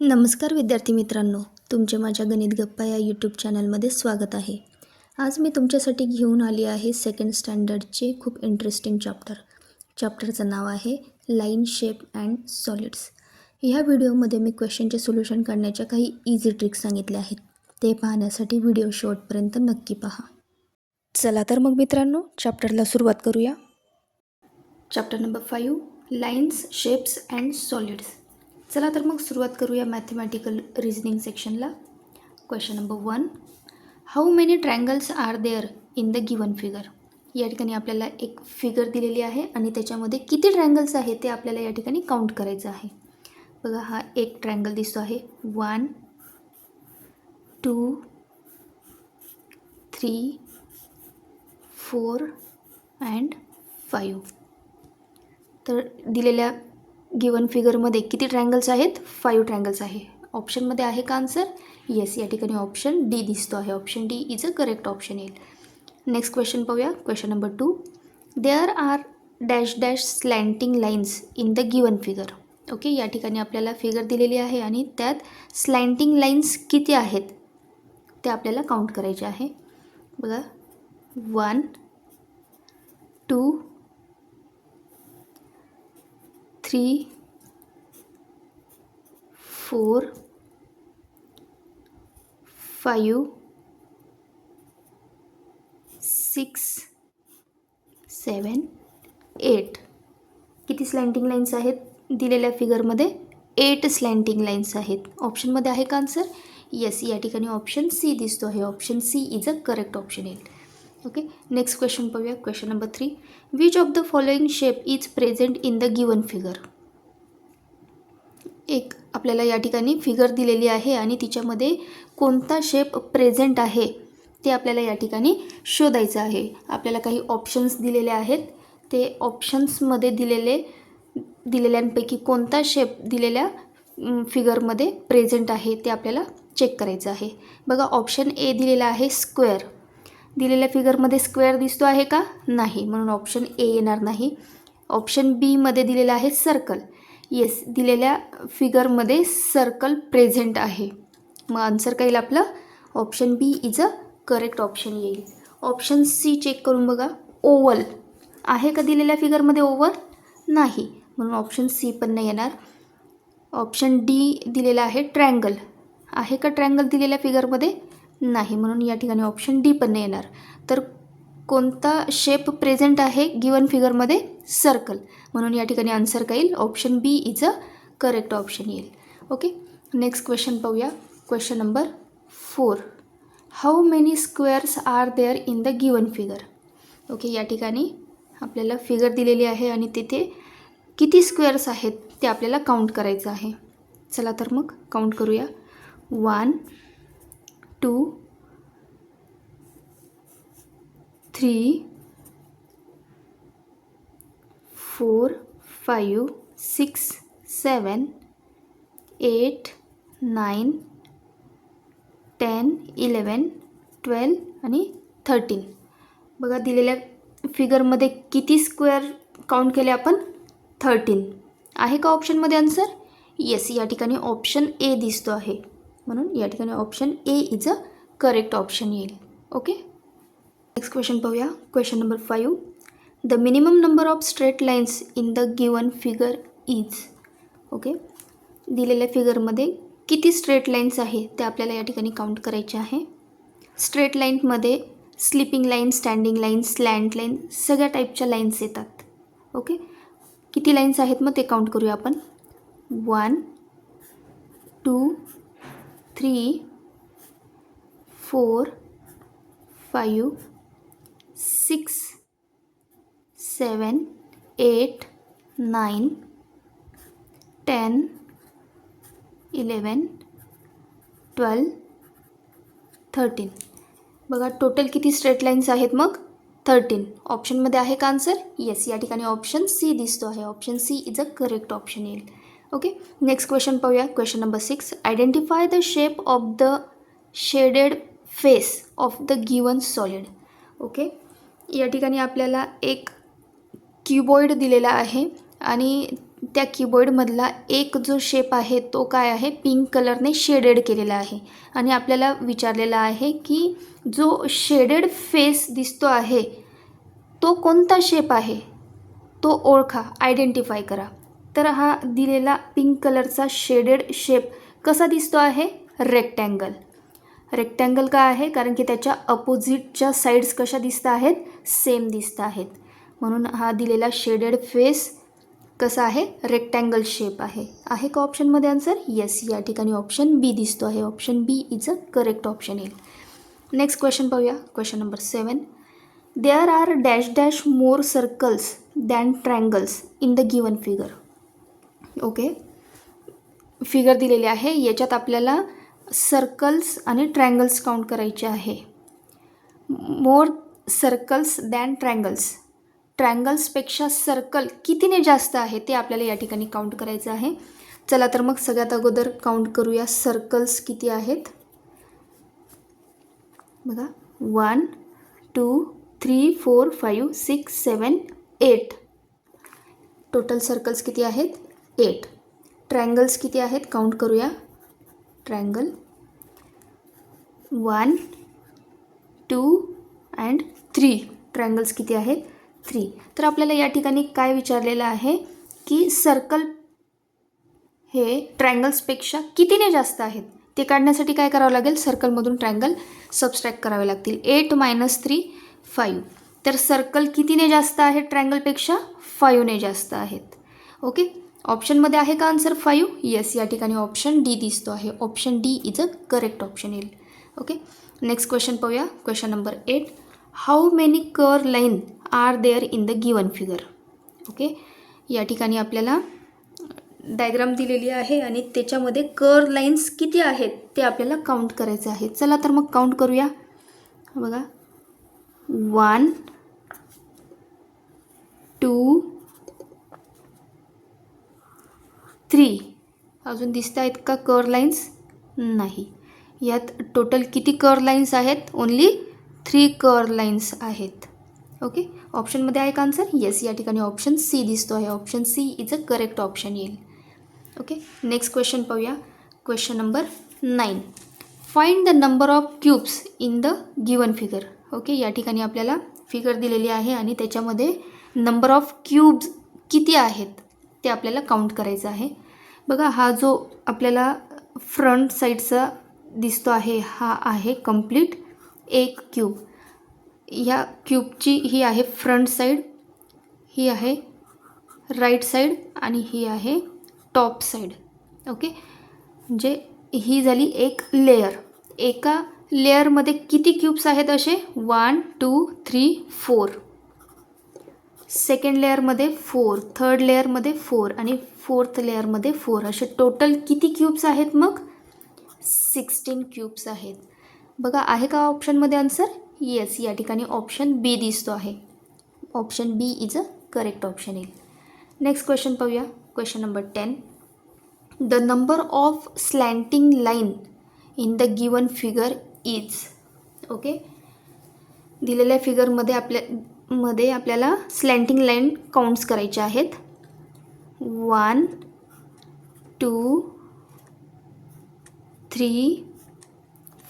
नमस्कार विद्यार्थी मित्रांनो तुमचे माझ्या गणित गप्पा या यूट्यूब चॅनलमध्ये स्वागत आहे. आज मी तुमच्यासाठी घेऊन आली आहे सेकंड स्टँडर्डचे खूप इंटरेस्टिंग चॅप्टर चॅप्टरचं नाव आहे लाईन शेप अँड सॉलिड्स ह्या व्हिडिओमध्ये मी क्वेश्चनचे सोल्युशन करण्याच्या काही इझी ट्रिक्स सांगितल्या आहेत. ते पाहण्यासाठी व्हिडिओ शॉर्टपर्यंत नक्की पहा. चला तर मग मित्रांनो चॅप्टरला सुरुवात करूया. Chapter number five lines shapes and solids चला तर मग सुरुवात करूया mathematical reasoning सेक्शनला question number one how many triangles are there in the given figure या ठिकाणी आपल्याला एक फिगर दिलेली आहे आणि त्याच्यामध्ये किती ट्रँगल्स आहे ते आपल्याला या ठिकाणी काउंट करायचं आहे. बघा हा एक ट्रँगल दिसतो आहे. One two three four and five तर दिलेल्या गिवन फिगरमध्ये किती ट्रँगल्स आहेत? फाईव्ह ट्रँगल्स आहे. ऑप्शनमध्ये आहे का आन्सर? येस. या ठिकाणी ऑप्शन डी दिसतो आहे. Option D is a correct option येईल. नेक्स्ट क्वेश्चन पाहूया. Question number two. There are dash dash slanting lines in the given figure. Okay? या ठिकाणी आपल्याला फिगर दिलेली आहे आणि त्यात स्लँटिंग लाईन्स किती आहेत? ते आपल्याला काउंट करायचे आहे. बघा. One two three four five six seven eight किती स्लँटिंग लाईन्स आहेत दिलेल्या फिगरमध्ये एट स्लँटिंग लाईन्स आहेत. ऑप्शनमध्ये आहे का आन्सर येस या ठिकाणी ऑप्शन सी दिसतो आहे. Option C is a correct option येईल. ओके नेक्स्ट क्वेश्चन पाहूया. Question number three which of the following shape is present in the given figure एक आपल्याला या ठिकाणी फिगर दिलेली आहे आणि तिच्यामध्ये कोणता शेप प्रेझेंट आहे ते आपल्याला या ठिकाणी शोधायचं आहे. आपल्याला काही ऑप्शन्स दिलेले आहेत. ते ऑप्शन्समध्ये दिलेले दिलेल्यांपैकी कोणता शेप दिलेल्या फिगरमध्ये प्रेझेंट आहे ते आपल्याला चेक करायचं आहे. बघा ऑप्शन ए दिलेला आहे स्क्वेअर दिलेल्या फिगरमध्ये स्क्वेअर दिसतो आहे का? नाही. म्हणून ऑप्शन ए येणार नाही. ऑप्शन बीमध्ये दिलेलं आहे सर्कल येस दिलेल्या फिगरमध्ये सर्कल प्रेझेंट आहे. मग आन्सर काय येईल आपलं? Option B is a correct option येईल. ऑप्शन सी चेक करून बघा. ओवल आहे का दिलेल्या फिगरमध्ये ओवल नाही. म्हणून ऑप्शन सी पण नाही येणार. ऑप्शन डी दिलेला आहे ट्रँगल आहे का ट्रँगल दिलेल्या फिगरमध्ये नाही. म्हणून या ठिकाणी ऑप्शन डी पण नाही येणार. तर कोणता शेप प्रेझेंट आहे गिवन फिगरमध्ये सर्कल म्हणून या ठिकाणी आन्सर काय येईल? Option B is a correct option येईल. ओके नेक्स्ट क्वेश्चन पाहूया. Question number four how many squares are there in the given figure okay या ठिकाणी आपल्याला फिगर दिलेली आहे आणि तिथे किती स्क्वेअर्स आहेत ते आपल्याला काउंट करायचं आहे. चला तर मग काउंट करूया. One two three four five six seven eight nine ten eleven twelve आणि थर्टीन बघा दिलेल्या फिगरमध्ये किती स्क्वेअर काउंट केले आपण? थर्टीन आहे का ऑप्शनमध्ये आन्सर येस या ठिकाणी ऑप्शन ए दिसतो आहे. म्हणून या ठिकाणी option A is a correct option येईल. ओके नेक्स्ट क्वेश्चन पाहूया. Question number five the minimum number of straight lines in the given figure is okay दिलेल्या फिगरमध्ये किती स्ट्रेट लाईन्स आहे ते आपल्याला या ठिकाणी काउंट करायचे आहे. स्ट्रेट लाईनमध्ये slipping line standing line slant line सगळ्या टाईपच्या लाईन्स येतात ओके किती लाईन्स आहेत मग ते काउंट करूया आपण. One two three four five six seven eight nine ten eleven twelve thirteen. बघा टोटल किती स्ट्रेट लाईन्स आहेत मग? थर्टीन. ऑप्शनमध्ये आहे का आन्सर येस या ठिकाणी ऑप्शन सी दिसतो आहे. Option C is a correct option येईल. ओके नेक्स्ट क्वेश्चन पाहूया. Question number six identify the shape of the shaded face of the given solid okay या ठिकाणी आपल्याला एक क्युबॉइड दिलेला आहे आणि त्या कीबोर्डमधला एक जो शेप आहे तो काय आहे? पिंक कलरने शेडेड केलेला आहे. आणि आपल्याला विचारलेला आहे की जो शेडेड फेस दिसतो आहे तो कोणता शेप आहे? तो ओळखा आयडेंटिफाय करा. तर हा दिलेला पिंक कलरचा शेडेड शेप कसा दिसतो आहे? रेक्टँगल रेक्टँगल का आहे? कारण की त्याच्या अपोजिटच्या साईड्स कशा दिसत आहेत? सेम दिसत आहेत. म्हणून हा दिलेला शेडेड फेस कसा आहे? रेक्टँगल शेप आहे. आहे का ऑप्शनमध्ये आन्सर येस या ठिकाणी ऑप्शन बी दिसतो आहे. Option B is a correct option येईल. नेक्स्ट क्वेश्चन पाहूया. Question number seven there are dash dash more circles than triangles in the given figure okay figure दिलेली आहे. याच्यात आपल्याला सर्कल्स आणि ट्रँगल्स काउंट करायचे आहे. मोर सर्कल्स दॅन ट्रँगल्स ट्रँगल्सपेक्षा सर्कल कितीने जास्त आहे ते आपल्याला या ठिकाणी काउंट करायचं आहे. चला तर मग सगळ्यात अगोदर काउंट करूया सर्कल्स किती आहेत. बघा one two three four five six seven eight total circles किती आहेत? एट ट्रँगल्स किती आहेत? काउंट करूया. Triangle one two and three triangles किती आहेत? थ्री तर आपल्याला या ठिकाणी काय विचारलेलं आहे? की सर्कल हे ट्रँगल्सपेक्षा कितीने जास्त आहेत? ते काढण्यासाठी काय करावं लागेल? सर्कलमधून ट्रँगल सबस्ट्रॅक्ट करावे लागतील. एट मायनस थ्री फाईव्ह तर सर्कल कितीने जास्त आहे? ट्रँगलपेक्षा फाईव्हने जास्त आहेत. ओके ऑप्शनमध्ये आहे का आन्सर फाईव्ह येस या ठिकाणी ऑप्शन डी दिसतो आहे. Option D is a correct option येईल. ओके नेक्स्ट क्वेश्चन पाहूया. Question number eight how many curve line are there in the given figure okay या ठिकाणी आपल्याला डायग्राम दिलेली आहे आणि त्याच्यामध्ये कर लाईन्स किती आहेत ते आपल्याला काउंट करायचे आहेत चला तर मग काउंट करूया. बघा. वन टू थ्री अजून दिसत आहेत का कर लाईन्स नाही. यात टोटल किती कर लाईन्स आहेत? ओन्ली थ्री कर लाईन्स आहेत. ओके ऑप्शनमध्ये आहे का आन्सर येस या ठिकाणी ऑप्शन सी दिसतो आहे. Option C is a correct option येईल. ओके नेक्स्ट क्वेश्चन पाहूया. Question number nine find the number of cubes in the given figure okay या ठिकाणी आपल्याला फिगर दिलेली आहे आणि त्याच्यामध्ये नंबर ऑफ क्यूब्स किती आहेत? ते आपल्याला काउंट करायचं आहे. बघा हा जो आपल्याला फ्रंट साईडचा दिसतो आहे हा आहे कंप्लीट एक क्यूब ह्या क्यूबची ही आहे फ्रंट साईड ही आहे राईट साईड आणि ही आहे टॉप साईड ओके म्हणजे ही झाली एक लेयर एका लेअरमध्ये किती क्यूब्स आहेत असे? One two three four second लेअरमध्ये four third लेअरमध्ये फोर आणि फोर्थ लेअरमध्ये फोर असे टोटल किती क्यूब्स आहेत मग? सिक्स्टीन क्यूब्स आहेत. बघा आहे का ऑप्शनमध्ये आन्सर येस या ठिकाणी ऑप्शन बी दिसतो आहे. Option B is a correct option येईल नेक्स्ट क्वेश्चन पाहूया. Question number ten the number of slanting line in the given figure is okay दिलेल्या फिगरमध्ये आपल्या मध्ये आपल्याला स्लँटिंग लाईन काउंट्स करायचे आहेत. One two three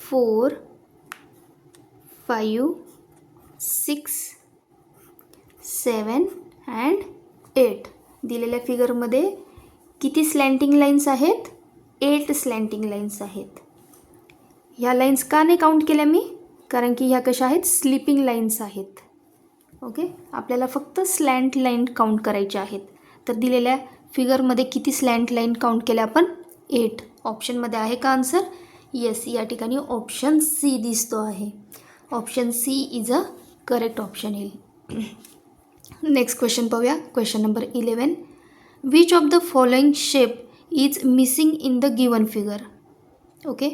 four five six seven and eight दिलेल्या फिगरमध्ये किती स्लँटिंग लाईन्स आहेत? एट स्लँटिंग लाईन्स आहेत. ह्या लाईन्स का नाही काउंट केल्या मी? कारण की ह्या कशा आहेत? स्लिपिंग लाईन्स आहेत. ओके? आपल्याला फक्त स्लँट लाईन काउंट करायचे आहेत. तर दिलेल्या फिगरमध्ये किती स्लँट लाईन काउंट केल्या आपण? एट ऑप्शनमध्ये आहे का आन्सर येस या ठिकाणी ऑप्शन सी दिसतो आहे. Option C is a correct option येईल नेक्स्ट क्वेश्चन पाहूया. Question number eleven which of the following shape is missing in the given figure okay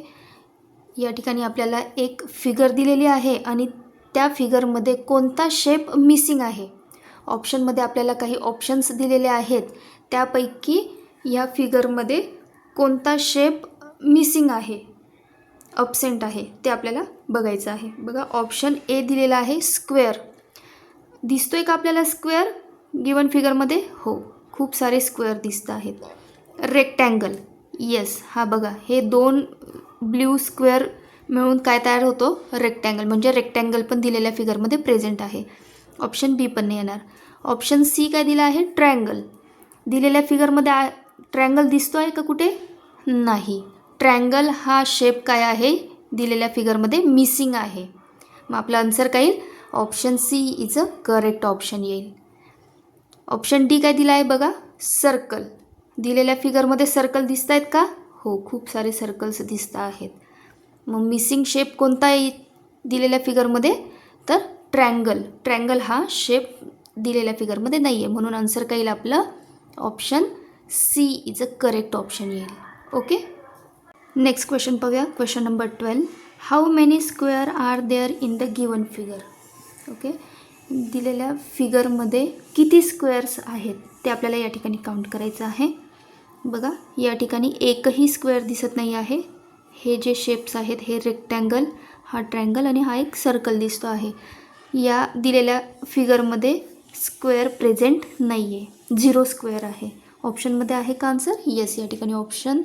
या ठिकाणी आपल्याला एक फिगर दिलेली आहे आणि त्या फिगरमध्ये कोणता शेप मिसिंग आहे? ऑप्शनमध्ये आपल्याला काही ऑप्शन्स दिलेले आहेत. त्यापैकी ह्या फिगरमध्ये कोणता शेप मिसिंग आहे? अबसेंट आहे. ते आपल्याला बघायचं आहे. बघा ऑप्शन ए दिलेला आहे स्क्वेअर दिसतो आहे का आपल्याला स्क्वेअर गिवन फिगरमध्ये हो. खूप सारे स्क्वेअर दिसत आहेत. रेक्टँगल येस हा बघा हे दोन ब्ल्यू स्क्वेअर मिळून काय तयार होतो? रेक्टँगल म्हणजे रेक्टँगल पण दिलेल्या फिगरमध्ये प्रेझेंट आहे. ऑप्शन बी पण नाही येणार. ऑप्शन सी काय दिलं आहे? ट्रायंगल दिलेल्या फिगरमध्ये आ ट्रायंगल दिसतो आहे का कुठे? नाही. ट्रायंगल हा शेप काय आहे? दिलेल्या फिगरमध्ये मिसिंग आहे. मग आपलं आन्सर काय येईल? Option C is a correct option येईल. ऑप्शन डी काय दिला आहे बघा? सर्कल दिलेल्या फिगरमध्ये सर्कल दिसत आहेत का? हो खूप सारे सर्कल्स दिसत आहेत. मग मिसिंग शेप कोणता आहे दिलेल्या फिगरमध्ये तर ट्रँगल ट्रँगल हा शेप दिलेल्या फिगरमध्ये नाही आहे म्हणून आन्सर काय येईल आपलं? Option C is a correct option येईल. ओके नेक्स्ट क्वेश्चन पाहूया. Question number twelve how many square are there in the given figure okay दिलेल्या फिगरमध्ये किती स्क्वेअर्स आहेत? ते आपल्याला या ठिकाणी काउंट करायचं आहे. बघा या ठिकाणी एकही स्क्वेअर दिसत नाही आहे. हे जे शेप्स आहेत हे रेक्टँगल हा ट्रँगल आणि हा एक सर्कल दिसतो आहे. या दिलेल्या फिगरमध्ये स्क्वेअर प्रेझेंट नाही आहे झिरो स्क्वेअर आहे. ऑप्शनमध्ये आहे का आन्सर येस या ठिकाणी ऑप्शन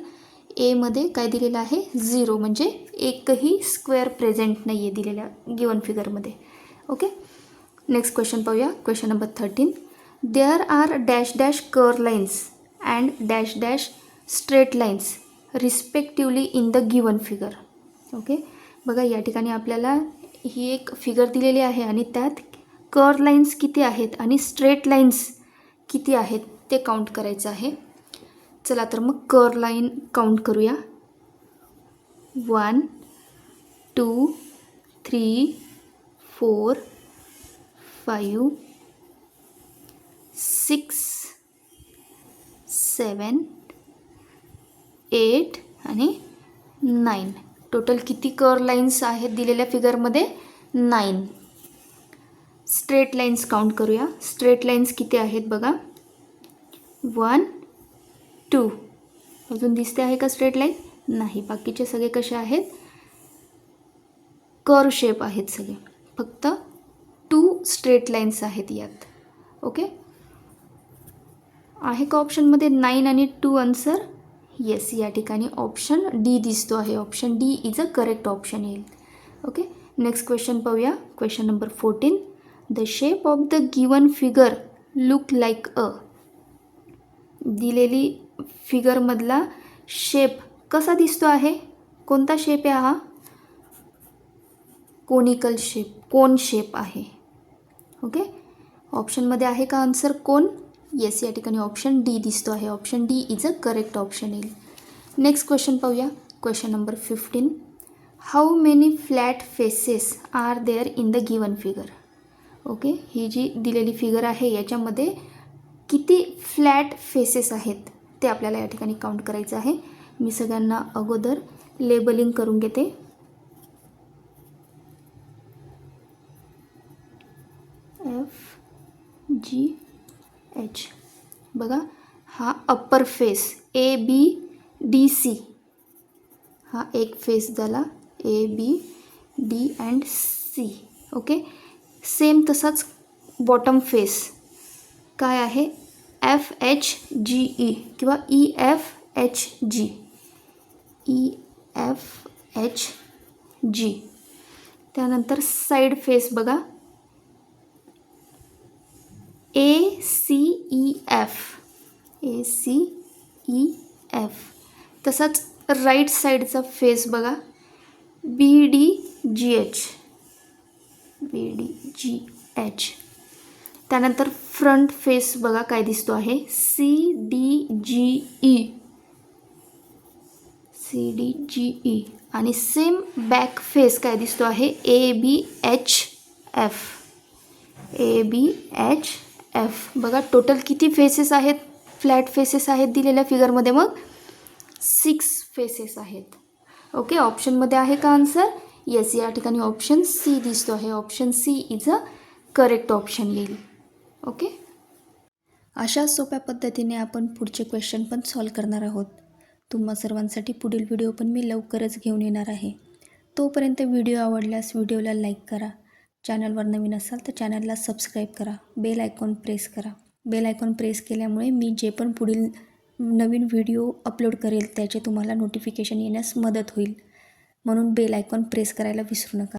एमध्ये काय दिलेलं आहे? झिरो म्हणजे एकही स्क्वेअर प्रेझेंट नाही आहे दिलेल्या गिवन फिगरमध्ये ओके नेक्स्ट क्वेश्चन पाहूया. Question number thirteen there are dash dash curve lines and dash dash straight lines respectively in the given figure okay बघा या ठिकाणी आपल्याला ही एक फिगर दिलेली आहे आणि त्यात कर लाईन्स किती आहेत आणि स्ट्रेट लाईन्स किती आहेत ते काउंट करायचं आहे. चला तर मग कर लाईन काउंट करूया. One two three four five six seven eight आणि नाईन. टोटल किती कर लाईन्स आहेत दिलेल्या फिगरमध्ये नाईन. स्ट्रेट लाईन्स काउंट करूया. स्ट्रेट लाईन्स किती आहेत बघा? वन टू अजून दिसते आहे का स्ट्रेट लाईन नाही. बाकीचे सगळे कसे आहेत? कर शेप आहेत सगळे. फक्त टू स्ट्रेट लाईन्स आहेत यात. ओके आहे का ऑप्शनमध्ये नाईन आणि टू आन्सर येस या ठिकाणी ऑप्शन डी दिसतो आहे. Option D is a correct option येईल. ओके नेक्स्ट क्वेश्चन पाहूया. Question number fourteen the shape of the given figure look like a दिलेली फिगरमधला शेप कसा दिसतो आहे? कोणता शेप आहे हा? कोनिकल शेप कोन शेप आहे? ओके ऑप्शनमध्ये आहे का आन्सर कोण? येस या ठिकाणी ऑप्शन डी दिसतो आहे. Option D is a correct option येईल. नेक्स्ट क्वेश्चन पाहूया. Question number fifteen how many flat faces are there in the given figure okay ही जी दिलेली फिगर आहे याच्यामध्ये किती फ्लॅट फेसेस आहेत ते आपल्याला या ठिकाणी काउंट करायचं आहे. मी सगळ्यांना अगोदर लेबलिंग करून घेते. एफ जी एच बघा, हा upper face A B D C हा एक फेस झाला A B D and C okay same तसाच बॉटम फेस काय आहे? एफ़ एच जी ई किंवा E F H G E F H G त्यानंतर साईड फेस बघा. A C E F A C E F तसाच right साईडचा face बघा. B D G H B D G H त्यानंतर front face बघा काय दिसतो आहे. C D G E C D G E आणि सेम बॅक फेस काय दिसतो आहे. A B H F A B H F बघा टोटल किती फेसेस आहेत? फ्लॅट फेसेस आहेत दिलेल्या फिगरमध्ये मग? सिक्स फेसेस आहेत. ओके ऑप्शनमध्ये आहे का आन्सर येस या ठिकाणी ऑप्शन सी दिसतो आहे. Option C is a correct option येईल. ओके अशा सोप्या पद्धतीने आपण पुढचे क्वेश्चन पण सॉल्व करणार आहोत. तुम्हा सर्वांसाठी पुढील व्हिडिओ पण मी लवकरच घेऊन येणार आहे. तोपर्यंत व्हिडिओ आवडल्यास व्हिडिओला लाईक करा. चॅनलवर नवीन असाल तर चॅनलला सबस्क्राईब करा. बेल आयकॉन प्रेस करा. बेल आयकॉन प्रेस केल्यामुळे मी जे पण पुढील नवीन व्हिडिओ अपलोड करेल त्याचे तुम्हाला नोटिफिकेशन येण्यास मदत होईल. म्हणून बेल आयकॉन प्रेस करायला विसरू नका.